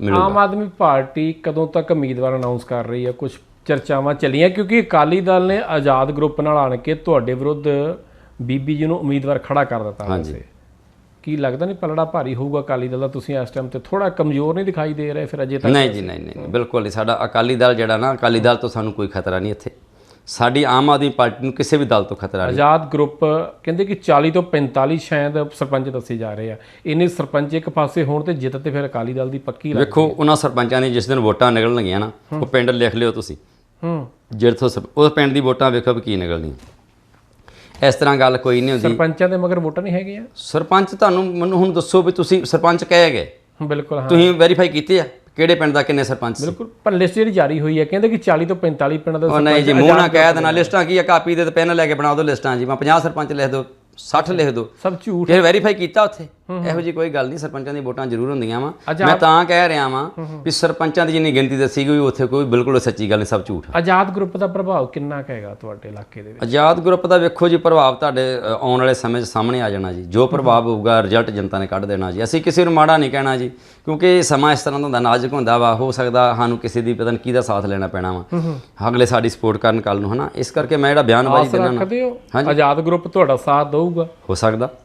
ਮਿਲੂਗਾ। ਆਮ ਆਦਮੀ ਪਾਰਟੀ ਕਦੋਂ ਤੱਕ ਉਮੀਦਵਾਰ ਅਨਾਉਂਸ ਕਰ ਰਹੀ ਹੈ? ਕੁਝ ਚਰਚਾਵਾਂ ਚੱਲੀਆਂ? ਕਿਉਂਕਿ ਅਕਾਲੀ ਦਲ ਨੇ ਆਜ਼ਾਦ ਗਰੁੱਪ ਨਾਲ ਆਣ ਕੇ ਤੁਹਾਡੇ ਵਿਰੁੱਧ ਬੀਬੀ ਜੀ ਨੂੰ ਉਮੀਦਵਾਰ ਖੜਾ ਕਰ ਦਿੱਤਾ ਹਾਂਜੀ। ਕੀ ਲੱਗਦਾ ਨਹੀਂ ਪਲੜਾ ਭਾਰੀ ਹੋਊਗਾ ਅਕਾਲੀ ਦਲ ਦਾ? ਤੁਸੀਂ ਇਸ ਟਾਈਮ ਤੇ ਥੋੜਾ ਕਮਜ਼ੋਰ ਨਹੀਂ ਦਿਖਾਈ ਦੇ ਰਹੇ ਫਿਰ ਅਜੇ ਤੱਕ? ਨਹੀਂ ਜੀ ਨਹੀਂ ਨਹੀਂ ਨਹੀਂ, ਬਿਲਕੁਲ ਨਹੀਂ ਸਾਡਾ ਅਕਾਲੀ ਦਲ ਜਿਹੜਾ ਨਾ ਅਕਾਲੀ ਦਲ ਤੋਂ ਸਾਨੂੰ ਕੋਈ ਖਤਰਾ ਨਹੀਂ ਇੱਥੇ। ਸਾਡੀ ਆਮ ਆਦਮੀ ਪਾਰਟੀ ਨੂੰ ਕਿਸੇ ਵੀ ਦਲ ਤੋਂ ਖਤਰਾ ਨਹੀਂ। ਆਜ਼ਾਦ ਗਰੁੱਪ ਕਹਿੰਦੇ ਕਿ 40 ਤੋਂ 45 ਸ਼ਾਇਦ ਸਰਪੰਚ ਦੱਸੇ ਜਾ ਰਹੇ ਆ। ਇਹਨੇ ਸਰਪੰਚ ਇੱਕ ਪਾਸੇ ਹੋਣ ਤੇ ਜਿੱਤ ਤੇ ਫਿਰ ਅਕਾਲੀ ਦਲ ਦੀ ਪੱਕੀ ਲੱਗ ਵੇਖੋ ਉਹਨਾਂ ਸਰਪੰਚਾਂ ਦੀ ਜਿਸ ਦਿਨ ਵੋਟਾਂ ਨਿਕਲਣਗੀਆਂ ਨਾ ਉਹ ਪਿੰਡ ਲਿਖ ਲਿਓ ਤੁਸੀਂ। ਹੂੰ। ਜਿੱਥੋਂ ਉਸ ਪਿੰਡ ਦੀ ਵੋਟਾਂ ਵੇਖੋ ਵੀ ਕੀ ਨਿਕਲਣੀ ਇਸ ਤਰ੍ਹਾਂ ਗੱਲ ਕੋਈ ਨਹੀਂ ਹੁੰਦੀ। ਸਰਪੰਚਾਂ ਦੇ ਮਗਰ ਵੋਟਾਂ ਨਹੀਂ ਹੈਗੀਆਂ? ਸਰਪੰਚ ਤੁਹਾਨੂੰ ਮੈਨੂੰ ਹੁਣ ਦੱਸੋ ਵੀ ਤੁਸੀਂ ਸਰਪੰਚ ਕਹੇ ਗਏ। ਬਿਲਕੁਲ ਹਾਂ। ਤੁਸੀਂ ਵੈਰੀਫਾਈ ਕੀਤੇ ਆ? ਕਿਹੜੇ ਪਿੰਡ ਦਾ ਕਿੰਨੇ ਸਰਪੰਚ ਸੀ? ਬਿਲਕੁਲ ਪਰ ਲਿਸਟ ਜਿਹੜੀ ਜਾਰੀ ਹੋਈ ਹੈ ਕਹਿੰਦੇ ਕਿ 40 ਤੋਂ 45 ਪਿੰਡ ਦਾ ਉਹ ਨਹੀਂ ਜੀ ਮੂੰਹ ਨਾ ਕਹਿ ਦੇਣਾ। ਲਿਸਟਾਂ ਕੀ ਆ? ਕਾਪੀ ਦੇ ਤੇ ਪੈਨ ਲੈ ਕੇ ਬਣਾ ਦਿਓ ਲਿਸਟਾਂ ਜੀ। ਮੈਂ 50 ਸਰਪੰਚ ਲਿਖ ਦਿਓ 60 ਲਿਖ ਦਿਓ ਸਭ ਝੂਠ। ਫਿਰ ਵੈਰੀਫਾਈ ਕੀਤਾ ਉੱਥੇ? ਇਹੋ ਜੀ ਕੋਈ ਗੱਲ ਨਹੀਂ ਸਰਪੰਚਾਂ ਦੀ ਵੋਟਾਂ ਜ਼ਰੂਰ ਹੁੰਦੀਆਂ ਵਾ। ਮੈਂ ਤਾਂ ਕਹਿ ਰਿਹਾ ਵਾਂ ਵੀ ਸਰਪੰਚਾਂ ਦੀ ਜਿੰਨੀ ਗਿਣਤੀ ਦੱਸੀ ਗਈ ਉੱਥੇ ਕੋਈ ਬਿਲਕੁਲ ਸੱਚੀ ਗੱਲ ਨਹੀਂ ਸਭ ਝੂਠ। ਆਜ਼ਾਦ ਗਰੁੱਪ ਦਾ ਪ੍ਰਭਾਵ ਕਿੰਨਾ ਕੁ ਹੈਗਾ ਤੁਹਾਡੇ ਇਲਾਕੇ ਦੇ ਵਿੱਚ? ਆਜ਼ਾਦ ਗਰੁੱਪ ਦਾ ਵੇਖੋ ਜੀ ਪ੍ਰਭਾਵ ਤੁਹਾਡੇ ਆਉਣ ਵਾਲੇ ਸਮੇਂ 'ਚ ਸਾਹਮਣੇ ਆ ਜਾਣਾ ਜੀ। ਜੋ ਪ੍ਰਭਾਵ ਹੋਊਗਾ ਰਿਜ਼ਲਟ ਜਨਤਾ ਨੇ ਕੱਢ ਦੇਣਾ ਜੀ। ਅਸੀਂ ਕਿਸੇ ਨੂੰ ਮਾੜਾ ਨਹੀਂ ਕਹਿਣਾ ਜੀ ਕਿਉਂਕਿ ਇਹ ਸਮਾਂ ਇਸ ਤਰ੍ਹਾਂ ਦਾ ਹੁੰਦਾ ਨਾਜ਼ੁਕ ਹੁੰਦਾ ਵਾ। ਹੋ ਸਕਦਾ ਸਾਨੂੰ ਕਿਸੇ ਦੀ ਪਤਾ ਨਹੀਂ ਕਿਹਦਾ ਸਾਥ ਲੈਣਾ ਪੈਣਾ ਵਾ। ਅਗਲੇ ਸਾਡੀ ਸਪੋਰਟ ਕਰਨ ਕੱਲ ਨੂੰ ਹਨਾ? ਇਸ ਕਰਕੇ ਮੈਂ ਜਿਹੜਾ ਬਿਆਨਬਾਜ਼ੀ ਦਿੰਦਾ ਨਾ। ਆਜ਼ਾਦ ਗਰੁੱਪ ਤੁਹਾਡਾ ਸਾਥ ਦਊਗਾ। ਹੋ ਸਕਦਾ।